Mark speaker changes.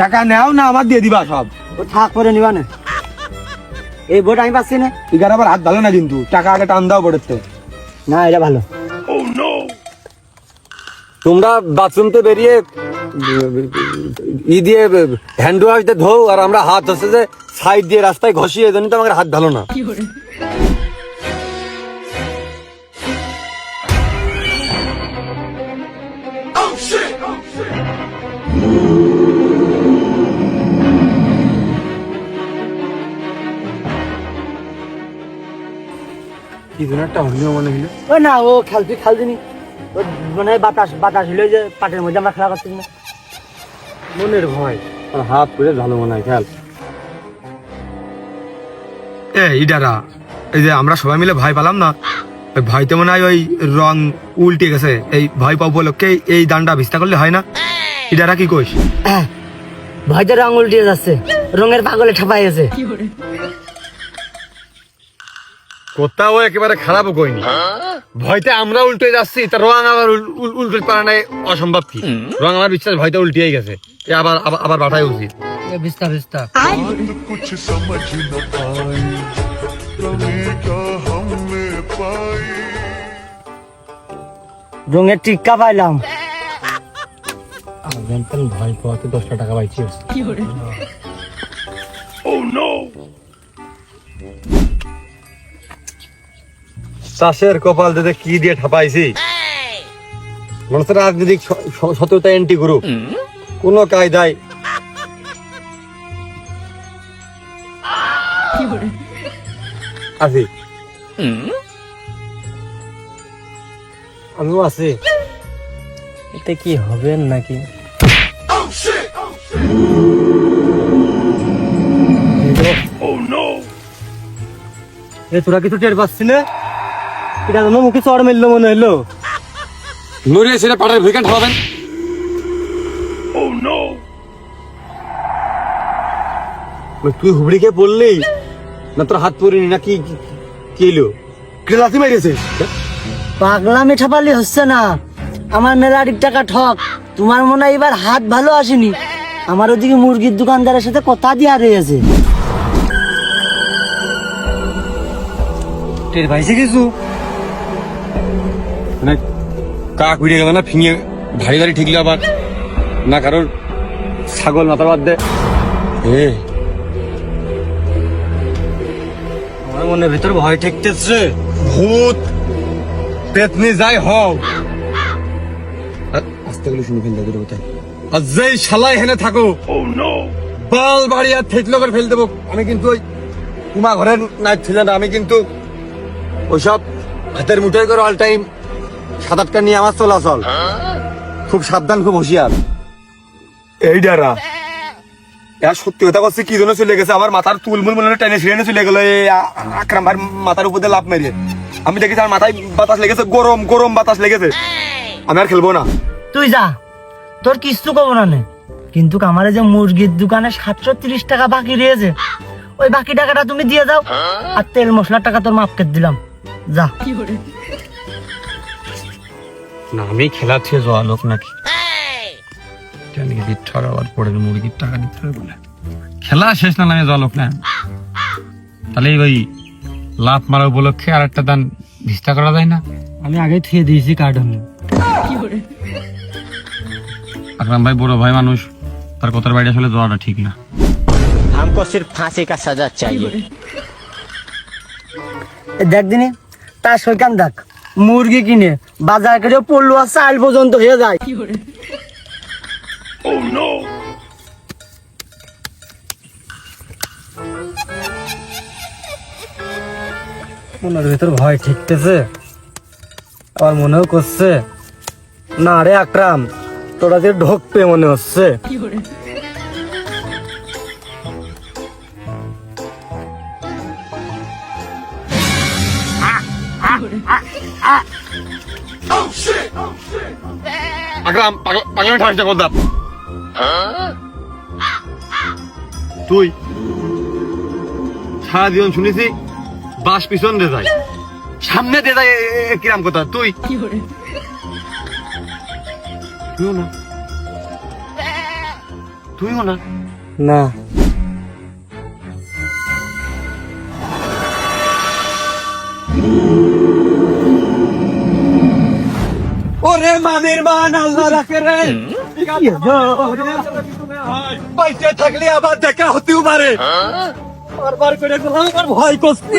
Speaker 1: টাকা নেও না আমার দিয়ে দিবা সব।
Speaker 2: ও থাক করে নিবা না। এই বোট আমি পাচ্ছি না।
Speaker 1: এগার আবার হাত ভালো না কিন্তু টাকা আগে টান দাও পড়তে
Speaker 2: না এটা ভালো।
Speaker 3: তোমরা বাথরুম বাথরুমতে বেরিয়ে ই দিয়ে হ্যান্ড ওয়াশ দিয়ে ধো আর আমরা হাত হচ্ছে যে সাইড দিয়ে রাস্তায় ঘষিয়ে জন্য তো আমাদের হাত ভালো না।
Speaker 1: কি যেন একটা হলিও মনে হইল।
Speaker 2: ও না ও খেলছি খেলছিনি ও মানে বাতাস বাতাস হইল যে পাটের মধ্যে আমরা খেলা করছি না।
Speaker 1: মনের ভয়।
Speaker 3: হাত পুরে ভালো মনে হয় খেয়াল
Speaker 1: এ ইডারা এই যে আমরা সবাই মিলে ভাই পেলাম না ওই ভয়তে মনে হয় ওই রং উল্টে গেছে। এই ভাই পাবো লোককে এই দানটা বিস্তার করলে হয় না? ইডারা কি কইস?
Speaker 2: ভয়তে রং উল্টিয়ে যাচ্ছে। রঙের পাগলে ঠাপাই গেছে
Speaker 3: কোথাও একেবারে খারাপও কইনি। ভয়তে আমরা উল্টে যাচ্ছি তা রং আবার উল্টে পারা নাই অসম্ভব কি? রং আমার বিশ্বাস ভয়তে উল্টিয়ে গেছে। আবার আবার বাটাই উচিত।
Speaker 4: বিস্তার বিস্তার।
Speaker 2: রঙের টিক্কা পাইলাম।
Speaker 3: ভয় পাওয়াতে দশটা টাকা পাইছি। ও নো চাষের কপাল দিতে কি দিয়ে ঠাপাইছি? মনে হচ্ছে রাজনৈতিক সততা এন্টি গ্রুপ কোন কায়দায়। আছি আমিও আছি
Speaker 2: এতে কি হবে নাকি? এ তোরা কিছু টের পাচ্ছি না? এটা যেন মুখে চড় মেললো মনে
Speaker 3: নড়িয়ে ভূমিকা ঠাপাবেন ওই তুই হুবড়িকে বললি? না তোর হাত পরিনি না কি কি- কি এলো
Speaker 1: ক্লাসি মেরেছে
Speaker 2: পাগলামি ঠাপালি হচ্ছে না। আমার মেলাটির টাকা ঠক। তোমার মনে হয় এবার হাত ভালো আসেনি। আমার ওদিকে মুরগির দোকানদারের সাথে কথা দিয়া রয়েছে। টের পাইছে কিছু?
Speaker 3: মানে কাক উড়ে গেল না, ফিঙে ভারী ভারী ঠিকলে আবার। না কারোর ছাগল মাথা বাদ দে।
Speaker 2: আমার মনের ভিতর ভয় ঠেকতেছে।
Speaker 3: ভূত, পেতনি যাই হও। আস্তে শুনে ফেলতে দেবো তাই আর যেই শালাই হেনে থাকো, বাল বাড়ি আর থেতলো করে ফেল দেবো। আমি কিন্তু ওই কুমা ঘরের নাইট ছিল না, আমি কিন্তু ওইসব হাতের মুঠোয় করে অল টাইম সাত আটটা নিয়ে আমার চলাচল। খুব সাবধান খুব হুঁশিয়ার।
Speaker 1: এই ডারা এর সত্যি কথা বলছি কি জন্য চলে গেছে? আমার মাথার তুলমুল মনে টেনে ছিঁড়ে চলে গেল। এই আকরাম ভাই মাথার উপর দিয়ে লাভ মেরিয়ে আমি দেখি তার মাথায় বাতাস লেগেছে গরম গরম বাতাস লেগেছে। আমি আর খেলব না।
Speaker 2: তুই যা তোর কিচ্ছু কব না নে। কিন্তু আমার এই যে মুরগির দোকানে সাতশো তিরিশ টাকা বাকি রয়েছে ওই বাকি টাকাটা তুমি দিয়ে দাও। আর তেল মশলার টাকা তোর মাপ কেটে দিলাম। যা।
Speaker 3: না আমি খেলা থেকে যাওয়া লোক নাকি কেন কি ঠগাবার পরে মুরগির টাকা দিতে হবে বলে খেলা শেষ না নামে যাওয়া লোক না তাহলে ওই লাভ মারা উপলক্ষে আর একটা দান ভিস্তা করা যায় না
Speaker 2: আমি আগে থুয়ে দিয়েছি কার্টন
Speaker 3: আকরাম ভাই বড় ভাই মানুষ তার কথার বাইরে আসলে যাওয়াটা ঠিক না
Speaker 5: हमको सिर्फ फांसी का सजा चाहिए
Speaker 2: দেখ দিনে তার সৈকান দেখ মুরগি কিনে, বাজার করে পড়ল আর চাল পর্যন্ত হয়ে যায়। মনের ভিতর ভয় ঠিকতেছে, আবার মনেও করছে, না রে আকরাম, তোরা যে ঢোকবে মনে হচ্ছে।
Speaker 3: আকরাম পাগলা ঠাসটা কথা তুই সারা জীবন শুনেছি, বাস পিছন দে যায়। সামনে দে যায় কিরাম কথা, তুই। তুইও না।
Speaker 2: তুইও না।
Speaker 3: না। ওরে মানের মান আল্লাহ রাখে রে বাইসে থাকলে আবার দেখা হতেও পারে বারবার করে ভয় করছে